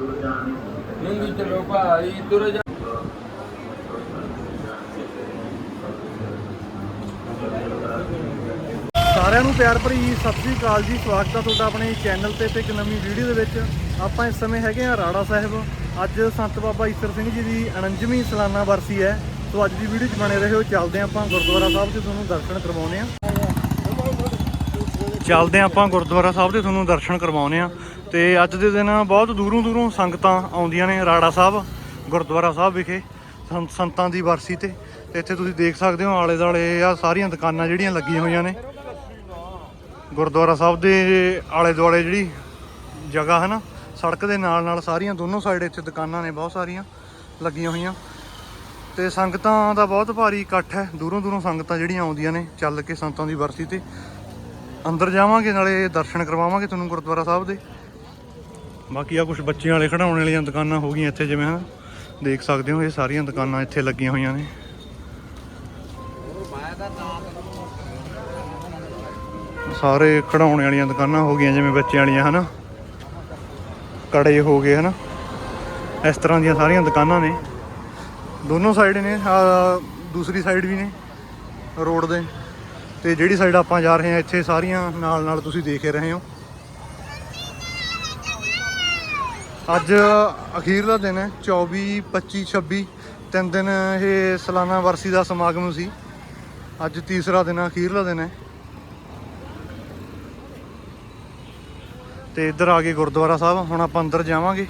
ਨੰਗੀ ਚਲੋ ਭਾਈ ਤੁਰ ਸਾਰਿਆਂ ਨੂੰ ਪਿਆਰ ਭਰੀ ਸਤਿ ਸ੍ਰੀ ਅਕਾਲ ਜੀ। ਸਵਾਗਤ ਹੈ ਤੁਹਾਡਾ ਆਪਣੇ ਚੈਨਲ ਤੇ ਤੇ ਇੱਕ ਨਵੀਂ ਵੀਡੀਓ ਦੇ ਵਿੱਚ। ਆਪਾਂ ਇਸ ਸਮੇਂ ਹੈਗੇ ਆ ਰਾੜਾ ਸਾਹਿਬ। ਅੱਜ ਸੰਤ ਬਾਬਾ ਈਸਰ ਸਿੰਘ ਜੀ ਦੀ 49ਵੀਂ ਸਾਲਾਨਾ ਵਰਸੀ ਹੈ। ਸੋ ਅੱਜ ਦੀ ਵੀਡੀਓ 'ਚ ਬਣੇ ਰਹੋ। ਚੱਲਦੇ ਹਾਂ ਆਪਾਂ ਗੁਰਦੁਆਰਾ ਸਾਹਿਬ ਤੇ ਤੁਹਾਨੂੰ ਦਰਸ਼ਨ ਕਰਵਾਉਂਦੇ ਆ ਚੱਲਦੇ ਹਾਂ ਆਪਾਂ ਗੁਰਦੁਆਰਾ ਸਾਹਿਬ ਦੇ, ਤੁਹਾਨੂੰ ਦਰਸ਼ਨ ਕਰਵਾਉਨੇ ਆ ਤੇ ਅੱਜ ਦੇ ਦਿਨ ਬਹੁਤ ਦੂਰੋਂ ਦੂਰੋਂ ਸੰਗਤਾਂ ਆਉਂਦੀਆਂ ਨੇ, ਰਾੜਾ ਸਾਹਿਬ, ਗੁਰਦੁਆਰਾ ਸਾਹਿਬ ਵਿਖੇ ਸੰ- ਸੰਤਾਂ ਦੀ ਵਰਸੀ ਤੇ। ਤੇ ਇੱਥੇ ਤੁਸੀਂ ਦੇਖ ਸਕਦੇ ਹੋ ਆਲੇ ਦਾਲੇ ਆ ਸਾਰੀਆਂ ਦੁਕਾਨਾਂ ਜਿਹੜੀਆਂ ਲੱਗੀਆਂ ਹੋਈਆਂ ਨੇ। ਗੁਰਦੁਆਰਾ ਸਾਹਿਬ ਦੇ ਆਲੇ ਦੁਆਲੇ ਜਿਹੜੀ ਜਗ੍ਹਾ ਹੈ ਨਾ, ਸੜਕ ਦੇ ਨਾਲ ਨਾਲ ਸਾਰੀਆਂ ਦੋਨੋਂ ਸਾਈਡ ਇੱਥੇ ਦੁਕਾਨਾਂ ਨੇ, ਬਹੁਤ ਸਾਰੀਆਂ ਲੱਗੀਆਂ ਹੋਈਆਂ। ਤੇ ਸੰਗਤਾਂ ਦਾ ਬਹੁਤ ਭਾਰੀ ਇਕੱਠ ਹੈ ਦੂਰੋਂ ਦੂਰੋਂ ਸੰਗਤਾਂ ਜਿਹੜੀਆਂ ਆਉਂਦੀਆਂ ਨੇ, ਚੱਲ ਕੇ ਸੰਤਾਂ ਦੀ ਵਰਸੀ ਤੇ। ਅੰਦਰ ਜਾਵਾਂਗੇ, ਨਾਲੇ ਦਰਸ਼ਨ ਕਰਵਾਵਾਂਗੇ ਤੁਹਾਨੂੰ ਗੁਰਦੁਆਰਾ ਸਾਹਿਬ ਦੇ। ਬਾਕੀ ਆ ਕੁਝ ਬੱਚਿਆਂ ਵਾਲੇ ਖੜਾਉਣ ਵਾਲੀਆਂ ਦੁਕਾਨਾਂ ਹੋ ਗਈਆਂ ਇੱਥੇ ਜਿਵੇਂ, ਹਨ? ਦੇਖ ਸਕਦੇ ਹੋ, ਇਹ ਸਾਰੀਆਂ ਦੁਕਾਨਾਂ ਇੱਥੇ ਲੱਗੀਆਂ ਹੋਈਆਂ ਨੇ। ਸਾਰੇ ਖੜਾਉਣੇ ਵਾਲੀਆਂ ਦੁਕਾਨਾਂ ਹੋ ਗਈਆਂ ਜਿਵੇਂ ਬੱਚਿਆਂ ਵਾਲੀਆਂ, ਹਨਾ? ਕੜੇ ਹੋ ਗਏ, ਹਨਾ? ਇਸ ਤਰ੍ਹਾਂ ਦੀਆਂ ਸਾਰੀਆਂ ਦੁਕਾਨਾਂ ਨੇ। ਦੋਨੋਂ ਸਾਈਡ ਨੇ ਦੂਸਰੀ ਸਾਈਡ ਵੀ ਨੇ, ਰੋਡ ਦੇ। ਤੇ ਜਿਹੜੀ ਸਾਈਡ ਆਪਾਂ ਜਾ ਰਹੇ ਹਾਂ, ਇੱਥੇ ਸਾਰੀਆਂ ਨਾਲ ਨਾਲ ਤੁਸੀਂ ਦੇਖ ਰਹੇ ਹੋ। ਅੱਜ ਅਖੀਰਲਾ ਦਿਨ ਹੈ 24 25 26 ਤਿੰਨ ਦਿਨ ਇਹ ਸਾਲਾਨਾ ਵਰਸੀ ਦਾ ਸਮਾਗਮ ਸੀ। ਅੱਜ ਤੀਸਰਾ ਦਿਨ ਅਖੀਰਲਾ ਦਿਨ ਹੈ। ਤੇ ਇੱਧਰ ਆ ਗਏ ਗੁਰਦੁਆਰਾ ਸਾਹਿਬ, ਹੁਣ ਆਪਾਂ ਅੰਦਰ ਜਾਵਾਂਗੇ।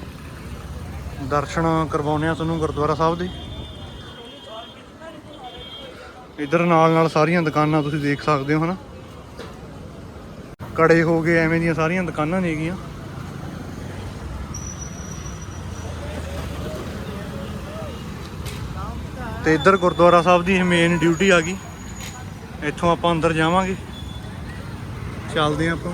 ਦਰਸ਼ਨ ਕਰਵਾਉਣੇ ਆ ਤੁਹਾਨੂੰ ਗੁਰਦੁਆਰਾ ਸਾਹਿਬ ਦੇ। ਇੱਧਰ ਨਾਲ ਨਾਲ ਸਾਰੀਆਂ ਦੁਕਾਨਾਂ ਤੁਸੀਂ ਦੇਖ ਸਕਦੇ ਹੋ, ਹਨਾ? ਕੜੇ ਹੋ ਗਏ, ਐਵੇਂ ਦੀਆਂ ਸਾਰੀਆਂ ਦੁਕਾਨਾਂ ਨੇਗੀਆਂ ਤੇ ਇੱਧਰ ਗੁਰਦੁਆਰਾ ਸਾਹਿਬ ਦੀ ਮੇਨ ਡਿਊਟੀ ਆ ਗਈ। ਇੱਥੋਂ ਆਪਾਂ ਅੰਦਰ ਜਾਵਾਂਗੇ। ਚੱਲਦੇ ਹਾਂ ਆਪਾਂ।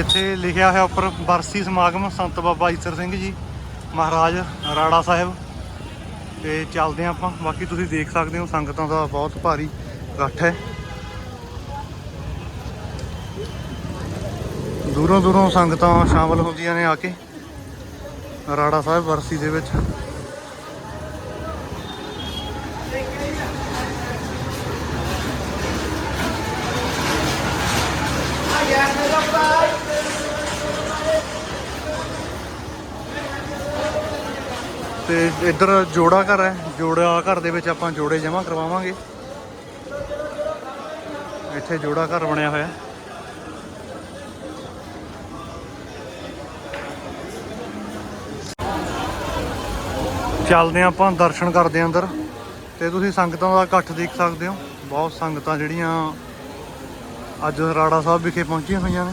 ਤੇ ਇੱਥੇ ਲਿਖਿਆ ਹੋਇਆ ਉੱਪਰ ਬਰਸੀ ਸਮਾਗਮ ਸੰਤ ਬਾਬਾ ਈਸਰ ਸਿੰਘ ਜੀ, ਮਹਾਰਾਜ ਰਾੜਾ ਸਾਹਿਬ। ਤੇ ਚੱਲਦੇ ਹਾਂ ਆਪਾਂ। ਬਾਕੀ ਤੁਸੀਂ ਦੇਖ ਸਕਦੇ ਹੋ, ਸੰਗਤਾਂ ਦਾ ਬਹੁਤ ਭਾਰੀ ਇਕੱਠ ਹੈ। ਦੂਰੋਂ ਦੂਰੋਂ ਸੰਗਤਾਂ ਸ਼ਾਮਲ ਹੁੰਦੀਆਂ ਨੇ ਆ ਕੇ, ਰਾੜਾ ਸਾਹਿਬ ਵਰਸੀ ਦੇ ਵਿੱਚ। ਤੇ ਇੱਧਰ ਜੋੜਾ ਘਰ ਹੈ। ਜੋੜਾ ਘਰ ਦੇ ਵਿੱਚ ਆਪਾਂ ਜੋੜੇ ਜਮ੍ਹਾਂ ਕਰਵਾਵਾਂਗੇ। ਇੱਥੇ ਜੋੜਾ ਘਰ ਬਣਿਆ ਹੋਇਆ। ਚੱਲਦੇ ਹਾਂ ਆਪਾਂ ਦਰਸ਼ਨ ਕਰਦੇ ਹਾਂ ਅੰਦਰ। ਤੇ ਤੁਸੀਂ ਸੰਗਤਾਂ ਦਾ ਇਕੱਠ ਦੇਖ ਸਕਦੇ ਹੋ। ਬਹੁਤ ਸੰਗਤਾਂ ਜਿਹੜੀਆਂ ਅੱਜ ਰਾੜਾ ਸਾਹਿਬ ਵਿਖੇ ਪਹੁੰਚੀਆਂ ਹੋਈਆਂ ਨੇ।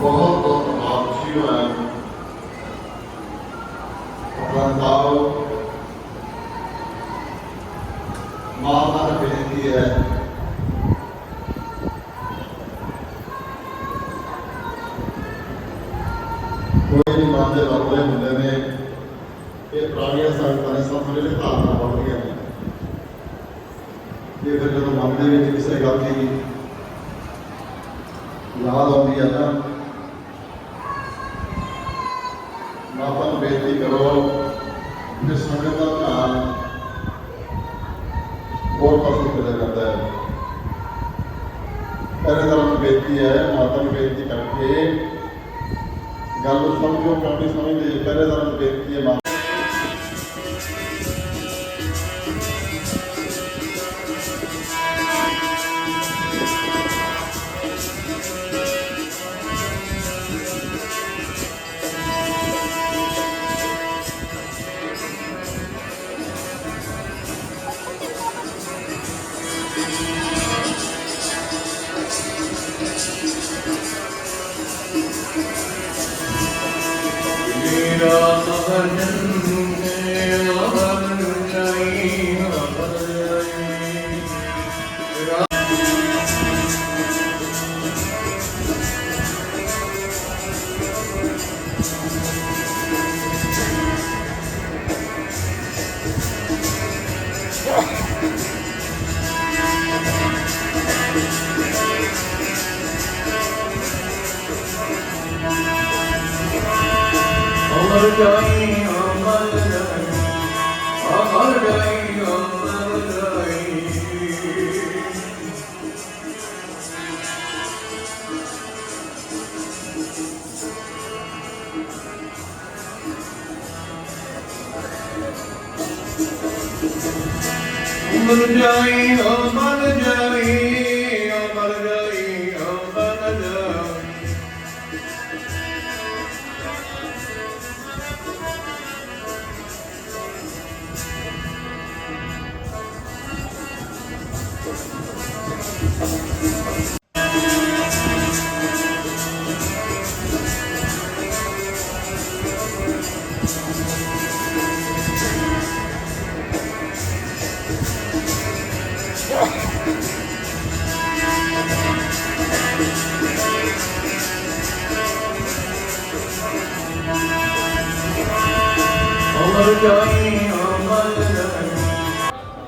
ਅਮਰ ਜਾਈ ਅਮਰ ਜਾਈ ਇਸੇ ਨਾਲ ਸਿੰਘ ਸਾਹਿਬ ਦਾ ਬਹੁਤ ਬਹੁਤ ਆਪ ਜੀ ਹੈ ਆਪਣਾ ਨਾਮ ਮਾਤਾ ਦਾ ਬੇਨਤੀ ਹੈ ਕੋਈ ਵੀ ਮਨ ਦੇ ਰੌਲੇ ਹੁੰਦੇ ਨੇ ਇਹ ਪੁਰਾਣੀਆਂ ਸੰਗਤਾਂ ਨੇ ਸਭ ਨੂੰ ਧਾਰਨਾ ਬਣਦੀਆਂ ਨੇ ਇਹ ਫਿਰ ਜਦੋਂ ਮਨ ਦੇ ਵਿੱਚ ਕਿਸੇ ਗੱਲ ਦੀ ਯਾਦ ਆਉਂਦੀ ਹੈ ਨਾ ਆਪਾਂ ਨੂੰ ਬੇਨਤੀ ਕਰੋ ਕਿ ਸੰਗਤ ਦਾ ਧਿਆਨ ਹੋਰ ਪਾਸੇ ਚਲਾ ਜਾਂਦਾ ਹੈ। ਪਹਿਲੇ ਤਰ੍ਹਾਂ ਬੇਨਤੀ ਹੈ, ਮਾਤਾ ਨੂੰ ਬੇਨਤੀ ਕਰਕੇ ਗੱਲ ਸਮਝੋ, ਕੰਨੀ ਸਮਝਦੇ ਪਹਿਲੇ ਤਰ੍ਹਾਂ ਬੇਨਤੀ ਹੈ Amar jai, amar jai, amar jai, amar jai.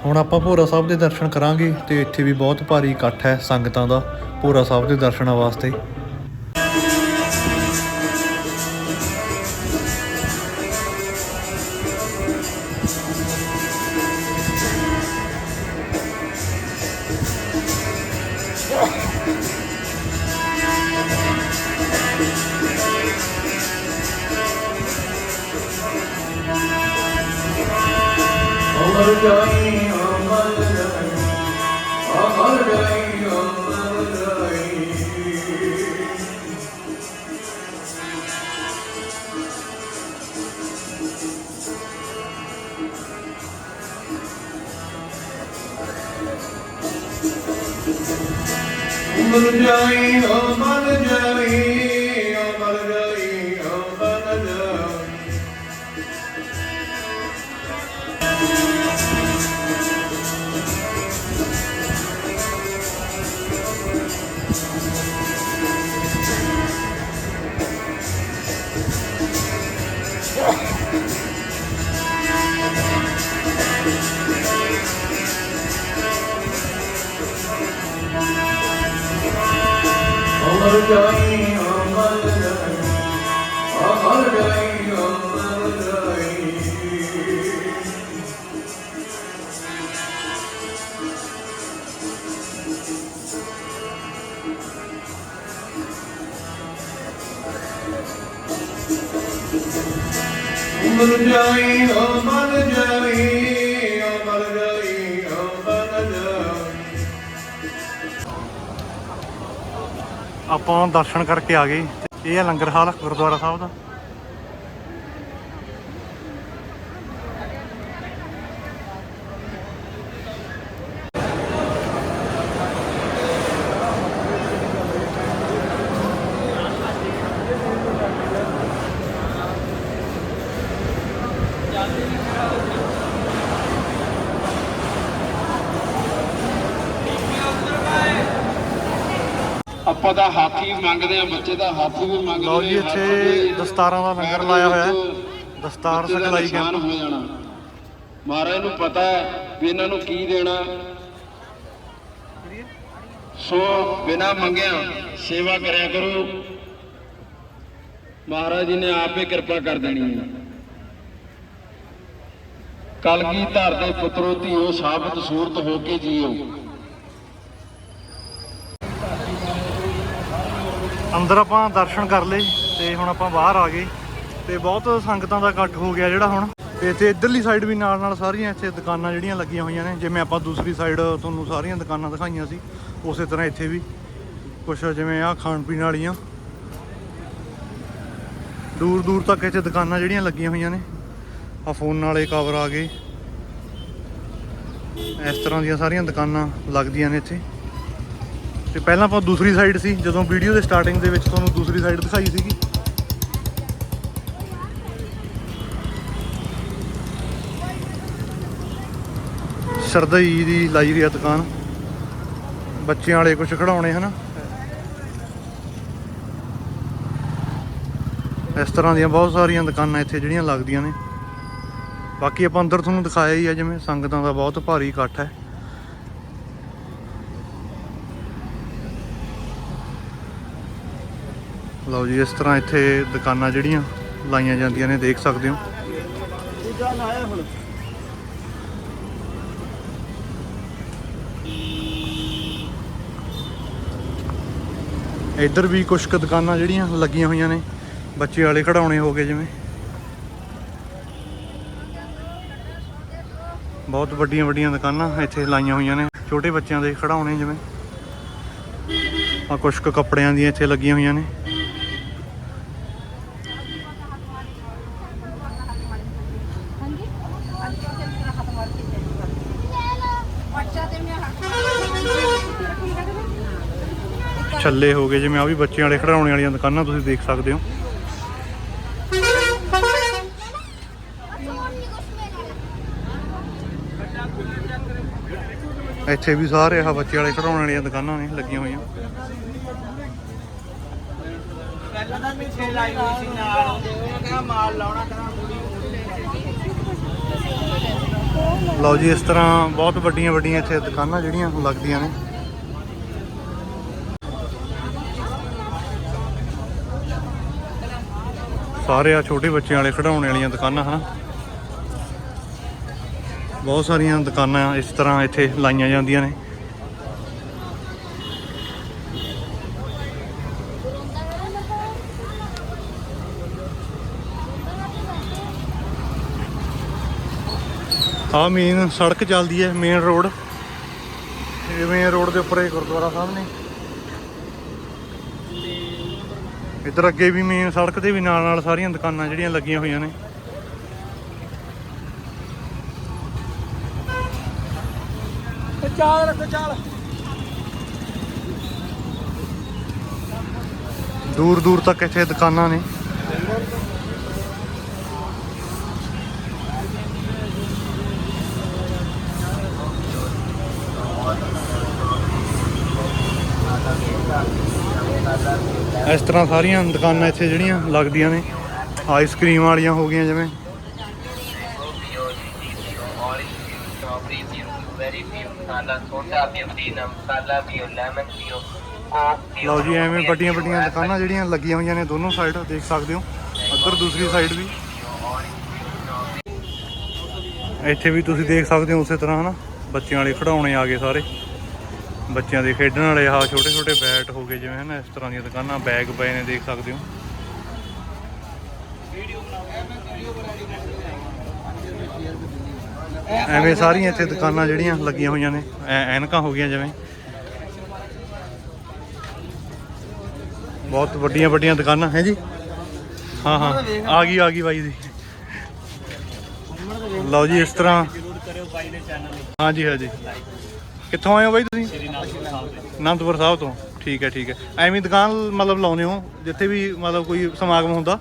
ਹੁਣ ਆਪਾਂ ਭੋਰਾ ਸਾਹਿਬ ਦੇ ਦਰਸ਼ਨ ਕਰਾਂਗੇ ਤੇ ਇੱਥੇ ਵੀ ਬਹੁਤ ਭਾਰੀ ਇਕੱਠ ਹੈ ਸੰਗਤਾਂ ਦਾ ਭੋਰਾ ਸਾਹਿਬ ਦੇ ਦਰਸ਼ਨਾਂ ਵਾਸਤੇ। ਅਮਰ Amar jai, amar jai, amar jai, amar jai. Ağlar gay, ağlar gay, ağlar gay, ağlar gay. ਆਪਾਂ ਦਰਸ਼ਨ ਕਰਕੇ ਆ ਗਏ। ਇਹ ਹੈ ਲੰਗਰ ਹਾਲ ਗੁਰਦੁਆਰਾ ਸਾਹਿਬ ਦਾ। ਆਪਾਂ ਤਾਂ ਹਾਥੀ ਮੰਗਦੇ ਆ ਬੱਚੇ ਦਾ ਹਾਥੀ ਵੀ ਮੰਗਦੇ ਲਓ ਜੀ ਇੱਥੇ ਦਸਤਾਰਾਂ ਦਾ ਲੰਗਰ ਲਾਇਆ ਹੋਇਆ ਹੈ। ਦਸਤਾਰ ਦਾ ਸਿਖਲਾਈ ਕੈਂਪ। ਹੋ ਜਾਣਾ। ਮਹਾਰਾਜ ਨੂੰ ਪਤਾ ਹੈ ਵੀ ਇਹਨਾਂ ਨੂੰ ਕੀ ਦੇਣਾ। ਸੋ ਬਿਨਾ ਮੰਗਿਆ ਸੇਵਾ ਕਰਿਆ ਕਰੋ। ਮਹਾਰਾਜ ਜੀ ਨੇ ਆਪੇ ਕਿਰਪਾ ਕਰ ਦੇਣੀ ਹੈ। ਕਲਗੀ ਧਰ ਦੇ ਪੁੱਤਰੋ ਧੀਓ ਸਾਬਤ ਸੂਰਤ ਹੋ ਕੇ ਜੀਓ। ਅੰਦਰ ਆਪਾਂ ਦਰਸ਼ਨ ਕਰ ਲਏ ਤੇ ਹੁਣ ਆਪਾਂ ਬਾਹਰ ਆ ਗਏ ਤੇ ਬਹੁਤ ਸੰਗਤਾਂ ਦਾ ਇਕੱਠ ਹੋ ਗਿਆ ਜਿਹੜਾ ਹੁਣ। ਤੇ ਇੱਥੇ ਇਧਰਲੀ ਸਾਈਡ ਵੀ ਨਾਲ ਨਾਲ ਸਾਰੀਆਂ ਇੱਥੇ ਦੁਕਾਨਾਂ ਜਿਹੜੀਆਂ ਲੱਗੀਆਂ ਹੋਈਆਂ ਨੇ, ਜਿਵੇਂ ਆਪਾਂ ਦੂਸਰੀ ਸਾਈਡ ਤੁਹਾਨੂੰ ਸਾਰੀਆਂ ਦੁਕਾਨਾਂ ਦਿਖਾਈਆਂ ਸੀ, ਉਸੇ ਤਰ੍ਹਾਂ ਇੱਥੇ ਵੀ। ਕੁਛ ਜਿਵੇਂ ਆ ਖਾਣ ਪੀਣ ਵਾਲੀਆਂ। ਦੂਰ ਦੂਰ ਤੱਕ ਇੱਥੇ ਦੁਕਾਨਾਂ ਜਿਹੜੀਆਂ ਲੱਗੀਆਂ ਹੋਈਆਂ ਨੇ। ਆ ਫੋਨ ਵਾਲੇ ਕਵਰ ਆ ਗਏ। ਇਸ ਤਰ੍ਹਾਂ ਦੀਆਂ ਸਾਰੀਆਂ ਦੁਕਾਨਾਂ ਲੱਗਦੀਆਂ ਨੇ ਇੱਥੇ। ਤੇ ਪਹਿਲਾਂ ਆਪਾਂ ਦੂਸਰੀ ਸਾਈਡ ਸੀ, ਜਦੋਂ ਵੀਡੀਓ ਦੇ ਸਟਾਰਟਿੰਗ ਦੇ ਵਿੱਚ ਤੁਹਾਨੂੰ ਦੂਸਰੀ ਸਾਈਡ ਦਿਖਾਈ ਸੀਗੀ। ਸਰਦਈ ਦੀ ਲਾਈ ਦੀ ਆ ਦੁਕਾਨ। ਬੱਚਿਆਂ ਵਾਲੇ ਕੁਝ ਖਿਡੌਣੇ, ਹਨਾ? ਇਸ ਤਰ੍ਹਾਂ ਦੀਆਂ ਬਹੁਤ ਸਾਰੀਆਂ ਦੁਕਾਨਾਂ ਇੱਥੇ ਜਿਹੜੀਆਂ ਲੱਗਦੀਆਂ ਨੇ। ਬਾਕੀ ਆਪਾਂ ਅੰਦਰ ਤੁਹਾਨੂੰ ਦਿਖਾਇਆ ਹੀ ਆ, ਜਿਵੇਂ ਸੰਗਤਾਂ ਦਾ ਬਹੁਤ ਭਾਰੀ ਇਕੱਠ ਹੈ। ਲਓ ਜੀ, ਇਸ ਤਰ੍ਹਾਂ ਇੱਥੇ ਦੁਕਾਨਾਂ ਜਿਹੜੀਆਂ ਲਾਈਆਂ ਜਾਂਦੀਆਂ ਨੇ, ਦੇਖ ਸਕਦੇ ਹੋ। ਇੱਧਰ ਵੀ ਕੁਝ ਕੁ ਦੁਕਾਨਾਂ ਜਿਹੜੀਆਂ ਲੱਗੀਆਂ ਹੋਈਆਂ ਨੇ, ਬੱਚੇ ਵਾਲੇ ਖਿਡੌਣੇ ਹੋ ਗਏ ਜਿਵੇਂ। ਬਹੁਤ ਵੱਡੀਆਂ ਵੱਡੀਆਂ ਦੁਕਾਨਾਂ ਇੱਥੇ ਲਾਈਆਂ ਹੋਈਆਂ ਨੇ, ਛੋਟੇ ਬੱਚਿਆਂ ਦੇ ਖਿਡੌਣੇ ਜਿਵੇਂ। ਆ ਕੁਝ ਕੁ ਕੱਪੜਿਆਂ ਦੀਆਂ ਇੱਥੇ ਲੱਗੀਆਂ ਹੋਈਆਂ ਨੇ ਹਾਂਜੀ ਅੱਜ ਤੇ ਮੇਰਾ ਹੱਥ ਮਾਰ ਕੇ ਅੱਛਾ ਤੇ ਮੈਂ ਛੱਲੇ ਹੋ ਗਏ ਜਿਵੇਂ ਆ ਵੀ ਬੱਚਿਆਂ ਵਾਲੇ ਖਿਡੌਣੇ ਵਾਲੀਆਂ ਦੁਕਾਨਾਂ ਤੁਸੀਂ ਦੇਖ ਸਕਦੇ ਹੋ। ਇੱਥੇ ਵੀ ਸਾਰੇ ਆ ਬੱਚੇ ਵਾਲੇ ਖਿਡੌਣੇ ਵਾਲੀਆਂ ਦੁਕਾਨਾਂ ਨੇ ਲੱਗੀਆਂ ਹੋਈਆਂ। ਪਹਿਲਾਂ ਤਾਂ ਪਿੱਛੇ ਲਾਈ ਹੋਈ ਸੀ ਨਾਲ ਉਹ ਕਹਿੰਦਾ ਮਾਲ ਲਾਉਣਾ ਕਹਿੰਦਾ ਬੁੜੀ ਲਓ ਜੀ ਇਸ ਤਰ੍ਹਾਂ ਬਹੁਤ ਵੱਡੀਆਂ ਵੱਡੀਆਂ ਇੱਥੇ ਦੁਕਾਨਾਂ ਜਿਹੜੀਆਂ ਲੱਗਦੀਆਂ ਨੇ। ਸਾਰੇ ਆ ਛੋਟੇ ਬੱਚਿਆਂ ਵਾਲੇ ਖਿਡੌਣੇ ਵਾਲੀਆਂ ਦੁਕਾਨਾਂ, ਹਨ? ਬਹੁਤ ਸਾਰੀਆਂ ਦੁਕਾਨਾਂ ਇਸ ਤਰ੍ਹਾਂ ਇੱਥੇ ਲਾਈਆਂ ਜਾਂਦੀਆਂ ਨੇ। ਆ ਮੇਨ ਸੜਕ ਚੱਲਦੀ ਹੈ ਮੇਨ ਰੋਡ ਇਹ ਮੇਨ ਰੋਡ ਦੇ ਉੱਪਰ ਇਹ ਗੁਰਦੁਆਰਾ ਸਾਹਿਬ ਨੇ ਇੱਧਰ ਅੱਗੇ ਵੀ ਮੇਨ ਸੜਕ ਦੇ ਵੀ ਨਾਲ ਨਾਲ ਸਾਰੀਆਂ ਦੁਕਾਨਾਂ ਜਿਹੜੀਆਂ ਲੱਗੀਆਂ ਹੋਈਆਂ ਨੇ। ਚਾਲ ਰੱਖੋ ਚਾਲ। ਦੂਰ ਦੂਰ ਤੱਕ ਇੱਥੇ ਦੁਕਾਨਾਂ ਨੇ। ਇਸ ਤਰ੍ਹਾਂ ਸਾਰੀਆਂ ਦੁਕਾਨਾਂ ਇੱਥੇ ਜਿਹੜੀਆਂ ਲੱਗਦੀਆਂ ਨੇ ਆਈਸਕ੍ਰੀਮ ਵਾਲੀਆਂ ਹੋ ਗਈਆਂ ਜਿਵੇਂ। ਲਓ ਜੀ, ਐਵੇਂ ਵੱਡੀਆਂ ਵੱਡੀਆਂ ਦੁਕਾਨਾਂ ਜਿਹੜੀਆਂ ਲੱਗੀਆਂ ਹੋਈਆਂ ਨੇ, ਦੋਨੋਂ ਸਾਈਡ ਦੇਖ ਸਕਦੇ ਹੋ। ਅੱਧਰ ਦੂਸਰੀ ਸਾਈਡ ਵੀ। ਇੱਥੇ ਵੀ ਤੁਸੀਂ ਦੇਖ ਸਕਦੇ ਹੋ ਉਸੇ ਤਰ੍ਹਾਂ, ਹਨਾ? ਬੱਚਿਆਂ ਵਾਲੇ ਖਿਡੌਣੇ ਆ ਗਏ ਸਾਰੇ। ਬੱਚਿਆਂ ਦੇ ਖੇਡਣ ਵਾਲੇ ਆਹ ਛੋਟੇ ਛੋਟੇ ਬੈਟ ਹੋ ਗਏ ਜਿਵੇਂ ਹਨਾ, ਇਸ ਤਰ੍ਹਾਂ ਦੀਆਂ ਦੁਕਾਨਾਂ, ਬੈਗ ਪਏ ਨੇ, ਦੇਖ ਸਕਦੇ ਹੋ। ਐਵੇਂ ਸਾਰੀਆਂ ਇੱਥੇ ਦੁਕਾਨਾਂ ਜਿਹੜੀਆਂ ਲੱਗੀਆਂ ਹੋਈਆਂ ਨੇ ਐਨਕਾਂ ਹੋ ਗਈਆਂ ਜਿਵੇਂ। ਬਹੁਤ ਵੱਡੀਆਂ ਵੱਡੀਆਂ ਦੁਕਾਨਾਂ, ਹੈ ਜੀ? ਹਾਂ ਹਾਂ, ਆ ਗਈ ਆ ਗਈ ਬਾਈ ਦੀ। ਲਓ ਜੀ, ਇਸ ਤਰ੍ਹਾਂ। ਜਰੂਰ ਕਰਿਓ ਬਾਈ ਦੇ ਹਾਂਜੀ ਹਾਂਜੀ। ਕਿੱਥੋਂ ਆਏ ਹੋ ਬਾਈ ਤੁਸੀਂ? ਅਨੰਦਪੁਰ ਸਾਹਿਬ ਤੋਂ। ਠੀਕ ਹੈ ਠੀਕ ਹੈ। ਐਵੇਂ ਹੀ ਦੁਕਾਨ ਮਤਲਬ ਲਾਉਨੇ ਹੋ, ਜਿੱਥੇ ਵੀ ਮਤਲਬ ਕੋਈ ਸਮਾਗਮ ਹੁੰਦਾ?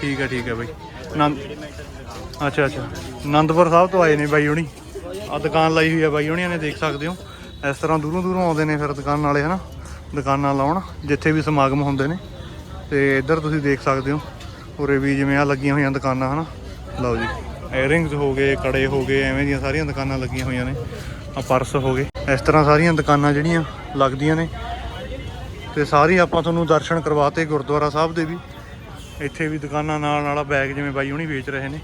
ਠੀਕ ਹੈ ਠੀਕ ਹੈ ਬਾਈ। ਅਨੰਦ ਅੱਛਾ ਅੱਛਾ। ਅਨੰਦਪੁਰ ਸਾਹਿਬ ਤੋਂ ਆਏ ਨੇ ਬਾਈ ਹੁਣੀ। ਆ ਦੁਕਾਨ ਲਾਈ ਹੋਈ ਹੈ ਬਾਈ ਹੁਣੀਆਂ ਨੇ, ਦੇਖ ਸਕਦੇ ਹੋ। ਇਸ ਤਰ੍ਹਾਂ ਦੂਰੋਂ ਦੂਰੋਂ ਆਉਂਦੇ ਨੇ ਫਿਰ ਦੁਕਾਨ ਵਾਲੇ, ਹਨਾ? ਦੁਕਾਨਾਂ ਲਾਉਣ, ਜਿੱਥੇ ਵੀ ਸਮਾਗਮ ਹੁੰਦੇ ਨੇ। ਤੇ ਇੱਧਰ ਤੁਸੀਂ ਦੇਖ ਸਕਦੇ ਹੋ, ਉਰੇ ਵੀ ਜਿਵੇਂ ਆ ਲੱਗੀਆਂ ਹੋਈਆਂ ਦੁਕਾਨਾਂ, ਹਨਾ? ਲਓ ਜੀ। ਏਅਰਿੰਗਸ ਹੋ ਗਏ, ਕੜੇ ਹੋ ਗਏ, ਐਵੇਂ ਦੀਆਂ ਸਾਰੀਆਂ ਦੁਕਾਨਾਂ ਲੱਗੀਆਂ ਹੋਈਆਂ ਨੇ। ਆ ਪਰਸ ਹੋ ਗਏ। ਇਸ ਤਰ੍ਹਾਂ ਸਾਰੀਆਂ ਦੁਕਾਨਾਂ ਜਿਹੜੀਆਂ ਲੱਗਦੀਆਂ ਨੇ। ਤੇ ਸਾਰੀ ਆਪਾਂ ਤੁਹਾਨੂੰ ਦਰਸ਼ਨ ਕਰਵਾਤੇ ਗੁਰਦੁਆਰਾ ਸਾਹਿਬ ਦੇ ਵੀ। ਇੱਥੇ ਵੀ ਦੁਕਾਨਾਂ ਨਾਲ ਨਾਲ ਬੈਗ ਜਿਵੇਂ ਬਾਈ ਹੁਣੀ ਵੇਚ ਰਹੇ ਨੇ।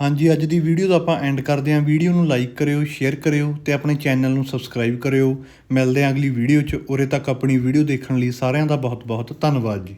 ਹਾਂਜੀ, ਅੱਜ ਦੀ ਵੀਡੀਓ ਦਾ ਆਪਾਂ ਐਂਡ ਕਰਦੇ ਹਾਂ। ਵੀਡੀਓ ਨੂੰ ਲਾਈਕ ਕਰਿਓ ਸ਼ੇਅਰ ਕਰਿਓ ਤੇ ਆਪਣੇ ਚੈਨਲ ਨੂੰ ਸਬਸਕ੍ਰਾਈਬ ਕਰਿਓ। ਮਿਲਦੇ ਹਾਂ ਅਗਲੀ ਵੀਡੀਓ 'ਚ। ਉਰੇ ਤੱਕ ਆਪਣੀ ਵੀਡੀਓ ਦੇਖਣ ਲਈ ਸਾਰਿਆਂ ਦਾ ਬਹੁਤ ਬਹੁਤ ਧੰਨਵਾਦ ਜੀ।